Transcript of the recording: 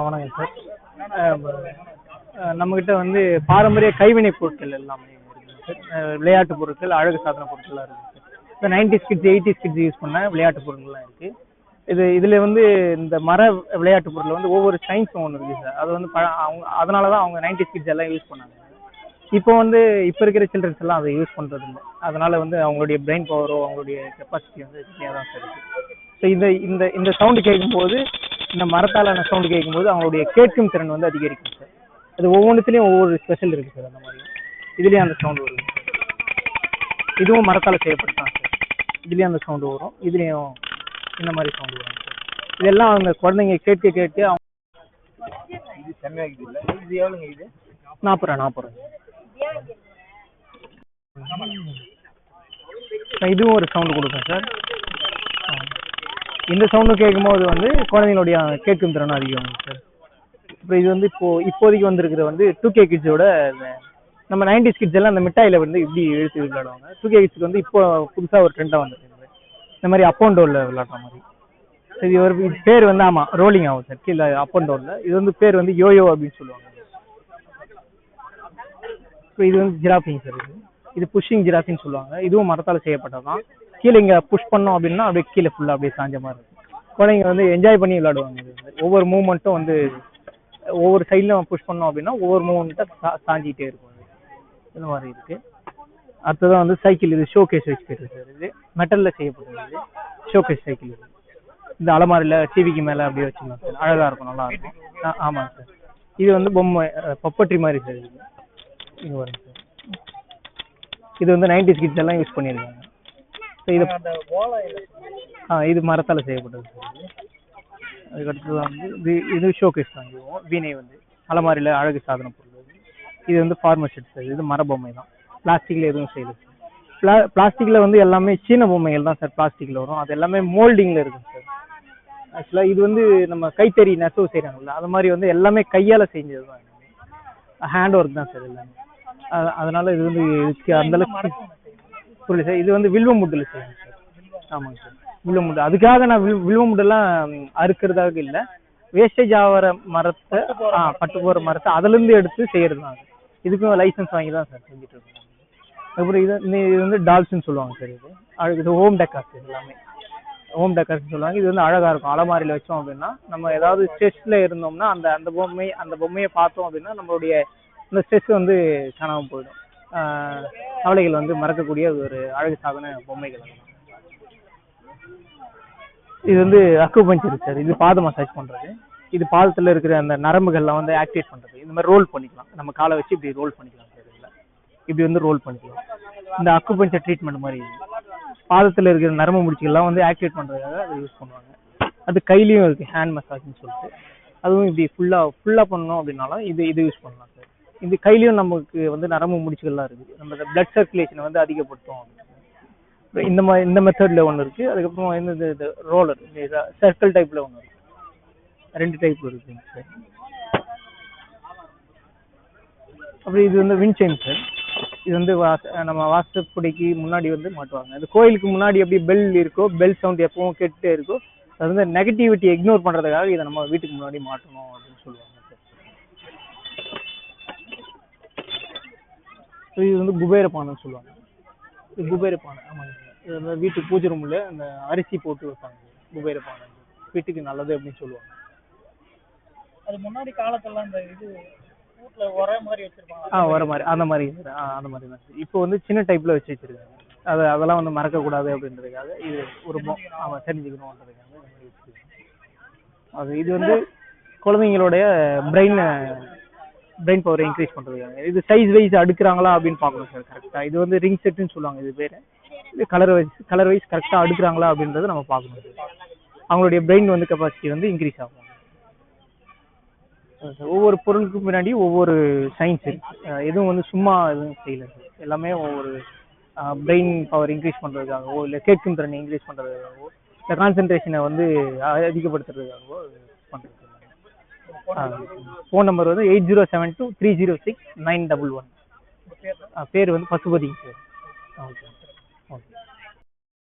வணக்கம் சார். நம்மக்கிட்ட நம்மகிட்ட வந்து பாரம்பரிய கைவினை பொருட்கள் எல்லாமே சார். விளையாட்டு பொருட்கள் அழகு சாதன பொருட்கள்லாம் இருக்கு சார். இந்த ninety kids eighty kids use பண்ண விளையாட்டு பொருட்கள்லாம் இருக்கு. இது இதுல வந்து இந்த மர விளையாட்டு பொருட்கள் வந்து ஒவ்வொரு சயின்ஸ் ஒன்று இருக்கு சார். அது வந்து பழ- அவங்க அதனால தான் அவங்க நைன்டி கிட்ஸ் எல்லாம் யூஸ் பண்ணாங்க. இப்போ வந்து இப்போ இருக்கிற சில்ட்ரன்ஸ் எல்லாம் அதை யூஸ் பண்றது இல்லை. அதனால வந்து அவங்களுடைய பிரெயின் பவரோ அவங்களுடைய கெப்பாசிட்டி வந்து கம்மியாக தான் சார் இருக்கு. ஸோ இந்த இந்த இந்த சவுண்டு கேட்கும்போது இந்த மரத்தாலான சவுண்டு கேட்கும்போது அவங்களுடைய கேட்கும் திறன் வந்து அதிகரிக்கும் சார் அது ஒவ்வொன்றுத்துலேயும் ஒவ்வொரு ஸ்பெஷல் இருக்கு சார் அந்த மாதிரி. இதுலேயும் அந்த சவுண்டு வரும். இதுவும் மரத்தால் செய்யப்பட்டதான் சார் இதுலேயும் அந்த சவுண்டு வரும். இதுலேயும் இந்த மாதிரி சவுண்டு வரும் சார் இதெல்லாம் அவங்க குழந்தைங்க கேட்க கேட்க அவங்க இது செம்மையாக இருக்குது இல்லை? இது எவ்வளோங்க இது? நாற்பது ரூபா நாற்பது ரூபா. இதுவும் ஒரு சவுண்டு கொடுக்கும் சார். இந்த சவுண்டும் கேட்கும்போது வந்து குழந்தைங்களுடைய கேட்கும் திறன் அதிகம் சார் இப்போ இது வந்து இப்போ இப்போதைக்கு வந்திருக்கிற வந்து டூ கே கிட்ஸோட நம்ம நைன்டிஸ் கிட்ஸ் எல்லாம் அந்த மிட்டாயில வந்து இப்படி இழுத்து விளையாடுவாங்க. டூ கே கிட்ஸ்க்கு வந்து இப்போ புதுசாக ஒரு ட்ரெண்டாக வந்திருக்கு இந்த மாதிரி அப் அண்ட் டவுனில் விளையாடுற மாதிரி. இது ஒரு இது பேர் வந்து ஆமாம் ரோலிங் ஆகும் சார் கீழே அப் அண்ட் டவுனில் இது வந்து பேர் வந்து யோயோ அப்படின்னு சொல்லுவாங்க. இப்போ இது வந்து ஜிராஃபிங் சார் இது. இது புஷ்ஷிங் ஜிராஃபின்னு சொல்லுவாங்க. இதுவும் மரத்தால் செய்யப்பட்டது தான் கீழே இங்கே புஷ் பண்ணோம் அப்படின்னா அப்படியே கீழே ஃபுல்லாக அப்படியே சாஞ்ச மாதிரி இருக்கும். குழந்தைங்க வந்து என்ஜாய் பண்ணி விளையாடுவாங்க. ஒவ்வொரு மூமெண்ட்டும் வந்து ஒவ்வொரு சைடில் புஷ் பண்ணோம் அப்படின்னா ஒவ்வொரு மூமெண்ட்டாக சாஞ்சிக்கிட்டே இருக்கும். இந்த மாதிரி இருக்கு. அடுத்ததான் வந்து சைக்கிள் இது ஷோகேஸ் வச்சுக்கிறது சார் இது மெட்டலில் செய்யப்பட்டது ஷோகேஸ் சைக்கிள் இது. இந்த அலமாரியில் டிவிக்கு மேலே அப்படியே வச்சுக்கலாம் சார். அழகாக இருக்கும் நல்லா இருக்கும். ஆ ஆமாங்க சார். இது வந்து பொம்மை பப்பட்ரி மாதிரி சார் இது. இது வரும் சார். இது வந்து நைன்டி கிட்ஸ் எல்லாம் யூஸ் பண்ணியிருக்காங்க. இது ஆ இது மரத்தால் செய்யப்பட்டது. அதுக்கடுத்தது வந்து இது இது ஷோகேஸ் இதுவும் வீணை வந்து அலமாரியில் அழகு சாதன பொருள் இது. வந்து ஃபார்மல் செட் சார் இது மர பொம்மை தான். பிளாஸ்டிக்கில் எதுவும் செய்யல. பிளா பிளாஸ்டிக்கில் வந்து எல்லாமே சீன பொம்மைகள் தான் சார் பிளாஸ்டிக்கில் வரும். அது எல்லாமே மோல்டிங்கில் இருக்கும் சார் ஆக்சுவலாக இது வந்து நம்ம கைத்தறி நெசவு செய்கிறாங்கல்ல அது மாதிரி வந்து எல்லாமே கையால் செஞ்சது தான். ஹேண்ட் ஒர்க் தான் சார் எல்லாமே. அதனால இது வந்து அந்த அளவுக்கு புரியல சார் இது வந்து வில்வ முட்டில் சார். ஆமாங்க சார். வில்வ முட்டு அதுக்காக நான் வில் வில்வ முட்டெல்லாம் அறுக்கிறதாக இல்லை. வேஸ்டேஜ் ஆகிற மரத்தை ஆ பட்டு போகிற மரத்தை அதுலேருந்து எடுத்து செய்கிறது தான். இதுக்கும் லைசன்ஸ் வாங்கி தான் சார் செஞ்சுட்டு இருக்கோம். அதுக்கப்புறம் இது இது வந்து டால்ஸ்ன்னு சொல்லுவாங்க சார் இது. அழகு இது ஹோம் டெக்கார்ஸ் இது எல்லாமே. ஹோம் டெக்கார்ஸ் சொல்லுவாங்க. இது வந்து அழகா இருக்கும். அலமாரியில் வச்சோம் அப்படின்னா நம்ம ஏதாவது ஸ்ட்ரெஸ்ல இருந்தோம்னா அந்த அந்த பொம்மை அந்த பொம்மையை பார்த்தோம் அப்படின்னா நம்மளுடைய இந்த ஸ்ட்ரெஸ் வந்து காணாம போயிடும். கவலைகள் வந்து மறக்கக்கூடிய ஒரு அழகு சாதன பொம்மைகள் இது வந்து அக்குபஞ்சர் சார் இது பாத மசாஜ் பண்றது. இது பாதத்துல இருக்கிற அந்த நரம்புகள்லாம் வந்து ஆக்டிவேட் பண்றது. இந்த மாதிரி ரோல் பண்ணிக்கலாம். நம்ம காலை வச்சு இப்படி ரோல் பண்ணிக்கலாம் சார் இதுல. இப்படி வந்து ரோல் பண்ணிக்கலாம். இந்த அக்குபஞ்சர் ட்ரீட்மெண்ட் மாதிரி. பாதத்துல இருக்கிற நரம்பு முடிச்சுகள்லாம் வந்து ஆக்டிவேட் பண்றதுக்காக அதை யூஸ் பண்ணுவாங்க. அது கையிலயும் இருக்கு ஹேண்ட் மசாஜ்னு சொல்லிட்டு. அதுவும் இப்படி ஃபுல்லா ஃபுல்லா பண்ணணும் அப்படின்னாலும் இது இது யூஸ் பண்ணலாம் சார் இது கையிலயும் நமக்கு வந்து நரம்பு முடிச்சுகள்லாம் இருக்குது. நம்ம பிளட் சர்க்குலேஷனை வந்து அதிகப்படுத்தும் இந்த மாதிரி இந்த மெத்தட்ல ஒன்று இருக்கு. அதுக்கப்புறம் இந்த இது ரோலர் இந்த சர்க்கிள் டைப்ல ஒன்று இருக்கு. ரெண்டு டைப் இருக்குங்க சார் அப்புறம் இது வந்து விண்செயின் சார் இது வந்து நம்ம வாசப்படிக்கு முன்னாடி வந்து மாட்டுவாங்க. அது கோயிலுக்கு முன்னாடி எப்படி பெல் இருக்கோ பெல் சவுண்ட் எப்பவும் கேட்டுட்டே இருக்கோ அது வந்து நெகட்டிவிட்டி இக்னோர் பண்றதுக்காக இதை நம்ம வீட்டுக்கு முன்னாடி மாட்டணும் அப்படின்னு சொல்லுவாங்க. சார் இது வந்து குபேர பானைன்னு சொல்லுவாங்க. இது குபேர பானை. ஆமாங்க இது வந்து வீட்டு பூஜை ரூம்ல அந்த அரிசி போட்டு வைப்பாங்க. குபேர பானை. வீட்டுக்கு நல்லது அப்படின்னு சொல்லுவாங்க. அது முன்னாடி காலத்துல இந்த இது வீட்ல மாதிரி வச்சிருப்பாங்க. ஆ வர மாதிரி. அந்த மாதிரி சார் ஆ அந்த மாதிரி தான் சார். இப்போ வந்து சின்ன டைப்ல வச்சு வச்சிருக்காங்க. அது அதெல்லாம் வந்து மறக்கக்கூடாது அப்படின்றதுக்காக இது ஒரு பொ- ஆமா தெரிஞ்சுக்கணுன்றதுக்காக அது இது வந்து குழந்தைங்களுடைய பிரெயின் பிரெயின் பவர் இன்க்ரீஸ் பண்றதுக்காக இது சைஸ் வைஸ் அடுக்குறாங்களா அப்படின்னு பார்க்கணும் சார் கரெக்டா இது வந்து ரிங் செட்டுன்னு சொல்லுவாங்க இது பேரு. இது கலர் வைஸ் கலர் வைஸ் கரெக்டா அடுக்குறாங்களா அப்படின்றத நம்ம பார்க்கணும் சார் அவங்களுடைய பிரெயின் வந்து கெப்பாசிட்டி வந்து இன்க்ரீஸ் ஆகும். சார் ஒவ்வொரு பொருளுக்கும் பின்னாடி ஒவ்வொரு சயின்ஸ் இருக்கு. எதுவும் வந்து சும்மா எதுவும் செய்யல சார் எல்லாமே ஒவ்வொரு பிரெயின் பவர் இன்க்ரீஸ் பண்றதுக்காகவோ இல்லை கேட்கும் திறனை இன்க்ரீஸ் பண்றதுக்காகவோ இல்லை கான்சென்ட்ரேஷனை வந்து அதிகப்படுத்துறதுக்காகவோ பண்ணுறது ஃபோன் நம்பர் வந்து eight zero seven two three zero six nine double one. பேர்? வந்து பசுபதிங்க சார் ஓகே.